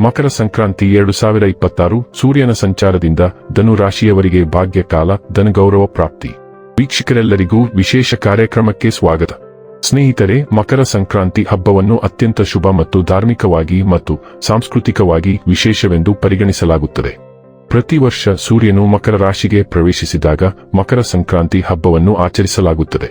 ಮಕರ ಸಂಕ್ರಾಂತಿ ಎರಡು ಸಾವಿರ ಇಪ್ಪತ್ತಾರು ಸೂರ್ಯನ ಸಂಚಾರದಿಂದ ಧನು ರಾಶಿಯವರಿಗೆ ಭಾಗ್ಯ ಕಾಲ ಧನಗೌರವ ಪ್ರಾಪ್ತಿ. ವೀಕ್ಷಕರೆಲ್ಲರಿಗೂ ವಿಶೇಷ ಕಾರ್ಯಕ್ರಮಕ್ಕೆ ಸ್ವಾಗತ. ಸ್ನೇಹಿತರೆ, ಮಕರ ಸಂಕ್ರಾಂತಿ ಹಬ್ಬವನ್ನು ಅತ್ಯಂತ ಶುಭ ಮತ್ತು ಧಾರ್ಮಿಕವಾಗಿ ಮತ್ತು ಸಾಂಸ್ಕೃತಿಕವಾಗಿ ವಿಶೇಷವೆಂದು ಪರಿಗಣಿಸಲಾಗುತ್ತದೆ. ಪ್ರತಿ ವರ್ಷ ಸೂರ್ಯನು ಮಕರ ರಾಶಿಗೆ ಪ್ರವೇಶಿಸಿದಾಗ ಮಕರ ಸಂಕ್ರಾಂತಿ ಹಬ್ಬವನ್ನು ಆಚರಿಸಲಾಗುತ್ತದೆ.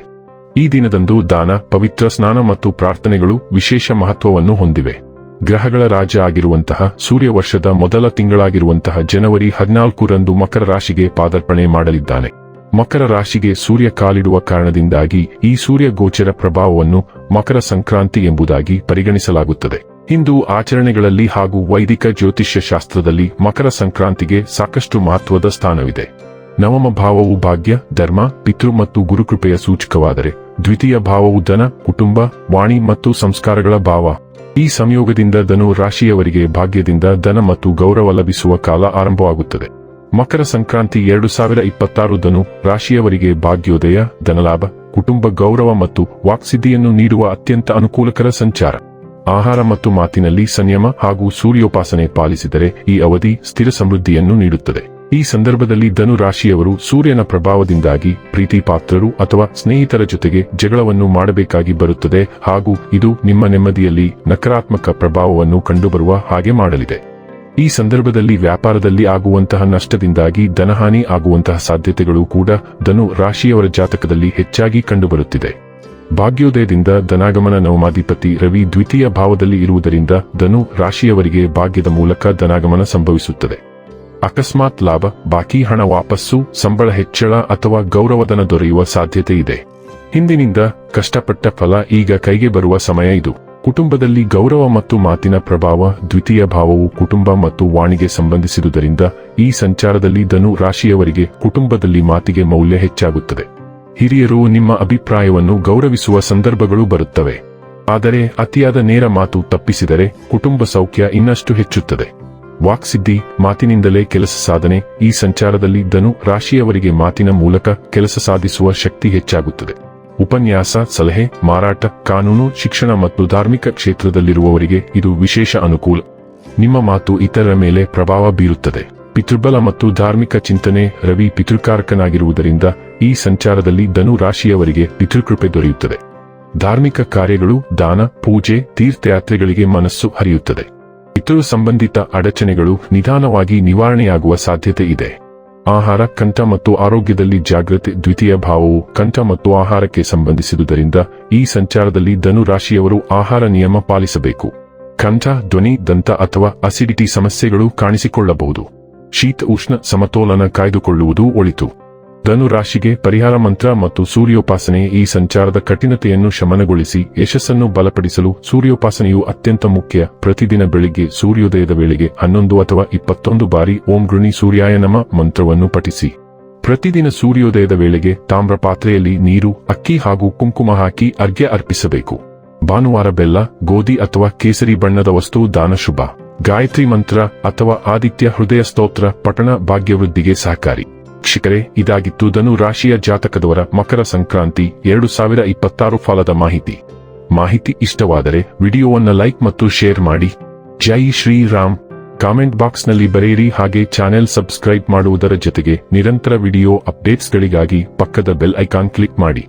ಈ ದಿನದಂದು ದಾನ, ಪವಿತ್ರ ಸ್ನಾನ ಮತ್ತು ಪ್ರಾರ್ಥನೆಗಳು ವಿಶೇಷ ಮಹತ್ವವನ್ನು ಹೊಂದಿವೆ. ಗ್ರಹಗಳ ರಾಜ ಆಗಿರುವಂತಹ ಸೂರ್ಯ ವರ್ಷದ ಮೊದಲ ತಿಂಗಳಾಗಿರುವಂತಹ ಜನವರಿ ಹದಿನಾಲ್ಕರಂದು ಮಕರ ರಾಶಿಗೆ ಪಾದಾರ್ಪಣೆ ಮಾಡಲಿದ್ದಾನೆ. ಮಕರ ರಾಶಿಗೆ ಸೂರ್ಯ ಕಾಲಿಡುವ ಕಾರಣದಿಂದಾಗಿ ಈ ಸೂರ್ಯ ಗೋಚರ ಪ್ರಭಾವವನ್ನು ಮಕರ ಸಂಕ್ರಾಂತಿ ಎಂಬುದಾಗಿ ಪರಿಗಣಿಸಲಾಗುತ್ತದೆ. ಹಿಂದೂ ಆಚರಣೆಗಳಲ್ಲಿ ಹಾಗೂ ವೈದಿಕ ಜ್ಯೋತಿಷ್ಯ ಶಾಸ್ತ್ರದಲ್ಲಿ ಮಕರ ಸಂಕ್ರಾಂತಿಗೆ ಸಾಕಷ್ಟು ಮಹತ್ವದ ಸ್ಥಾನವಿದೆ. ನವಮ ಭಾವವು ಭಾಗ್ಯ, ಧರ್ಮ, ಪಿತೃ ಮತ್ತು ಗುರುಕೃಪೆಯ ಸೂಚಕವಾದರೆ ದ್ವಿತೀಯ ಭಾವವು ಧನ, ಕುಟುಂಬ, ವಾಣಿ ಮತ್ತು ಸಂಸ್ಕಾರಗಳ ಭಾವ. ಈ ಸಂಯೋಗದಿಂದ ಧನು ರಾಶಿಯವರಿಗೆ ಭಾಗ್ಯದಿಂದ ಧನ ಮತ್ತು ಗೌರವ ಲಭಿಸುವ ಕಾಲ ಆರಂಭವಾಗುತ್ತದೆ. ಮಕರ ಸಂಕ್ರಾಂತಿ ಎರಡು ಸಾವಿರ ಇಪ್ಪತ್ತಾರು ಧನು ರಾಶಿಯವರಿಗೆ ಭಾಗ್ಯೋದಯ, ಧನಲಾಭ, ಕುಟುಂಬ ಗೌರವ ಮತ್ತು ವಾಕ್ಸಿದ್ಧಿಯನ್ನು ನೀಡುವ ಅತ್ಯಂತ ಅನುಕೂಲಕರ ಸಂಚಾರ. ಆಹಾರ ಮತ್ತು ಮಾತಿನಲ್ಲಿ ಸಂಯಮ ಹಾಗೂ ಸೂರ್ಯೋಪಾಸನೆ ಪಾಲಿಸಿದರೆ ಈ ಅವಧಿ ಸ್ಥಿರ ಸಮೃದ್ಧಿಯನ್ನು ನೀಡುತ್ತದೆ. ಈ ಸಂದರ್ಭದಲ್ಲಿ ಧನು ರಾಶಿಯವರು ಸೂರ್ಯನ ಪ್ರಭಾವದಿಂದಾಗಿ ಪ್ರೀತಿ ಪಾತ್ರರು ಅಥವಾ ಸ್ನೇಹಿತರ ಜೊತೆಗೆ ಜಗಳವನ್ನು ಮಾಡಬೇಕಾಗಿ ಬರುತ್ತದೆ ಹಾಗೂ ಇದು ನಿಮ್ಮ ನೆಮ್ಮದಿಯಲ್ಲಿ ನಕಾರಾತ್ಮಕ ಪ್ರಭಾವವನ್ನು ಕಂಡುಬರುವ ಹಾಗೆ ಮಾಡಲಿದೆ. ಈ ಸಂದರ್ಭದಲ್ಲಿ ವ್ಯಾಪಾರದಲ್ಲಿ ಆಗುವಂತಹ ನಷ್ಟದಿಂದಾಗಿ ಧನಹಾನಿ ಆಗುವಂತಹ ಸಾಧ್ಯತೆಗಳು ಕೂಡ ಧನು ರಾಶಿಯವರ ಜಾತಕದಲ್ಲಿ ಹೆಚ್ಚಾಗಿ ಕಂಡುಬರುತ್ತಿದೆ. ಭಾಗ್ಯೋದಯದಿಂದ ಧನಾಗಮನ ನವಮಾಧಿಪತಿ ರವಿ ದ್ವಿತೀಯ ಭಾವದಲ್ಲಿ ಇರುವುದರಿಂದ ಧನು ರಾಶಿಯವರಿಗೆ ಭಾಗ್ಯದ ಮೂಲಕ ಧನಾಗಮನ ಸಂಭವಿಸುತ್ತದೆ. ಅಕಸ್ಮಾತ್ ಲಾಭ, ಬಾಕಿ ಹಣ ವಾಪಸ್ಸು, ಸಂಬಳ ಹೆಚ್ಚಳ ಅಥವಾ ಗೌರವಧನ ದೊರೆಯುವ ಸಾಧ್ಯತೆ ಇದೆ. ಹಿಂದಿನಿಂದ ಕಷ್ಟಪಟ್ಟ ಫಲ ಈಗ ಕೈಗೆ ಬರುವ ಸಮಯ ಇದು. ಕುಟುಂಬದಲ್ಲಿ ಗೌರವ ಮತ್ತು ಮಾತಿನ ಪ್ರಭಾವ, ದ್ವಿತೀಯ ಭಾವವು ಕುಟುಂಬ ಮತ್ತು ವಾಣಿಗೆ ಸಂಬಂಧಿಸಿರುವುದರಿಂದ ಈ ಸಂಚಾರದಲ್ಲಿ ಧನು ರಾಶಿಯವರಿಗೆ ಕುಟುಂಬದಲ್ಲಿ ಮಾತಿಗೆ ಮೌಲ್ಯ ಹೆಚ್ಚಾಗುತ್ತದೆ. ಹಿರಿಯರು ನಿಮ್ಮ ಅಭಿಪ್ರಾಯವನ್ನು ಗೌರವಿಸುವ ಸಂದರ್ಭಗಳು ಬರುತ್ತವೆ. ಆದರೆ ಅತಿಯಾದ ನೇರ ಮಾತು ತಪ್ಪಿಸಿದರೆ ಕುಟುಂಬ ಸೌಖ್ಯ ಇನ್ನಷ್ಟು ಹೆಚ್ಚುತ್ತದೆ. ವಾಕ್ಸಿದ್ಧಿ ಮಾತಿನಿಂದಲೇ ಕೆಲಸ ಸಾಧನೆ, ಈ ಸಂಚಾರದಲ್ಲಿ ಧನು ರಾಶಿಯವರಿಗೆ ಮಾತಿನ ಮೂಲಕ ಕೆಲಸ ಸಾಧಿಸುವ ಶಕ್ತಿ ಹೆಚ್ಚಾಗುತ್ತದೆ. ಉಪನ್ಯಾಸ, ಸಲಹೆ, ಮಾರಾಟ, ಕಾನೂನು, ಶಿಕ್ಷಣ ಮತ್ತು ಧಾರ್ಮಿಕ ಕ್ಷೇತ್ರದಲ್ಲಿರುವವರಿಗೆ ಇದು ವಿಶೇಷ ಅನುಕೂಲ. ನಿಮ್ಮ ಮಾತು ಇತರರ ಮೇಲೆ ಪ್ರಭಾವ ಬೀರುತ್ತದೆ. ಪಿತೃಬಲ ಮತ್ತು ಧಾರ್ಮಿಕ ಚಿಂತನೆ ರವಿ ಪಿತೃಕಾರಕನಾಗಿರುವುದರಿಂದ ಈ ಸಂಚಾರದಲ್ಲಿ ಧನು ರಾಶಿಯವರಿಗೆ ಪಿತೃಕೃಪೆ ದೊರೆಯುತ್ತದೆ. ಧಾರ್ಮಿಕ ಕಾರ್ಯಗಳು, ದಾನ, ಪೂಜೆ, ತೀರ್ಥಯಾತ್ರೆಗಳಿಗೆ ಮನಸ್ಸು ಹರಿಯುತ್ತದೆ. ಪಿತೃ ಸಂಬಂಧಿತ ಅಡಚಣೆಗಳು ನಿಧಾನವಾಗಿ ನಿವಾರಣೆಯಾಗುವ ಸಾಧ್ಯತೆ ಇದೆ. ಆಹಾರ, ಕಂಠ ಮತ್ತು ಆರೋಗ್ಯದಲ್ಲಿ ಜಾಗೃತಿ, ದ್ವಿತೀಯ ಭಾವವು ಕಂಠ ಮತ್ತು ಆಹಾರಕ್ಕೆ ಸಂಬಂಧಿಸಿದುದರಿಂದ ಈ ಸಂಚಾರದಲ್ಲಿ ಧನು ರಾಶಿಯವರು ಆಹಾರ ನಿಯಮ ಪಾಲಿಸಬೇಕು. ಕಂಠ, ಧ್ವನಿ, ದಂತ ಅಥವಾ ಅಸಿಡಿಟಿ ಸಮಸ್ಯೆಗಳು ಕಾಣಿಸಿಕೊಳ್ಳಬಹುದು. ಶೀತ, ಉಷ್ಣ, ಸಮತೋಲನ ಕಾಯ್ದುಕೊಳ್ಳುವುದು ಒಳಿತು. ಧನು ರಾಶಿಗೆ ಪರಿಹಾರ ಮಂತ್ರ ಮತ್ತು ಸೂರ್ಯೋಪಾಸನೆ ಈ ಸಂಚಾರದ ಕಠಿಣತೆಯನ್ನು ಶಮನಗೊಳಿಸಿ ಯಶಸ್ಸನ್ನು ಬಲಪಡಿಸಲು ಸೂರ್ಯೋಪಾಸನೆಯು ಅತ್ಯಂತ ಮುಖ್ಯ. ಪ್ರತಿದಿನ ಬೆಳಿಗ್ಗೆ ಸೂರ್ಯೋದಯದ ವೇಳೆಗೆ ಹನ್ನೊಂದು ಅಥವಾ ಇಪ್ಪತ್ತೊಂದು ಬಾರಿ ಓಂ ಗೃಣಿ ಸೂರ್ಯಾಯ ನಮ ಮಂತ್ರವನ್ನು ಪಠಿಸಿ. ಪ್ರತಿದಿನ ಸೂರ್ಯೋದಯದ ವೇಳೆಗೆ ತಾಮ್ರ ಪಾತ್ರೆಯಲ್ಲಿ ನೀರು, ಅಕ್ಕಿ ಹಾಗೂ ಕುಂಕುಮ ಹಾಕಿ ಅರ್ಘ್ಯ ಅರ್ಪಿಸಬೇಕು. ಭಾನುವಾರ ಬೆಲ್ಲ, ಗೋಧಿ ಅಥವಾ ಕೇಸರಿ ಬಣ್ಣದ ವಸ್ತು ದಾನ ಶುಭ. ಗಾಯತ್ರಿ ಮಂತ್ರ ಅಥವಾ ಆದಿತ್ಯ ಹೃದಯ ಸ್ತೋತ್ರ ಪಠಣ ಭಾಗ್ಯವೃದ್ಧಿಗೆ ಸಹಕಾರಿ. ಶಿಖರೆ ಇದಾಗಿತ್ತು ಧನು ರಾಶಿಯ ಜಾತಕದವರ ಮಕರ ಸಂಕ್ರಾಂತಿ ಎರಡು ಸಾವಿರ ಇಪ್ಪತ್ತಾರು ಫಲದ ಮಾಹಿತಿ. ಮಾಹಿತಿ ಇಷ್ಟವಾದರೆ ವಿಡಿಯೋವನ್ನು ಲೈಕ್ ಮತ್ತು ಶೇರ್ ಮಾಡಿ. ಜೈ ಶ್ರೀರಾಮ್. ಕಾಮೆಂಟ್ ಬಾಕ್ಸ್ನಲ್ಲಿ ಬರೆಯಿರಿ ಹಾಗೆ ಚಾನೆಲ್ ಸಬ್ಸ್ಕ್ರೈಬ್ ಮಾಡುವುದರ ಜೊತೆಗೆ ನಿರಂತರ ವಿಡಿಯೋ ಅಪ್ಡೇಟ್ಸ್ಗಳಿಗಾಗಿ ಪಕ್ಕದ ಬೆಲ್ ಐಕಾನ್ ಕ್ಲಿಕ್ ಮಾಡಿ.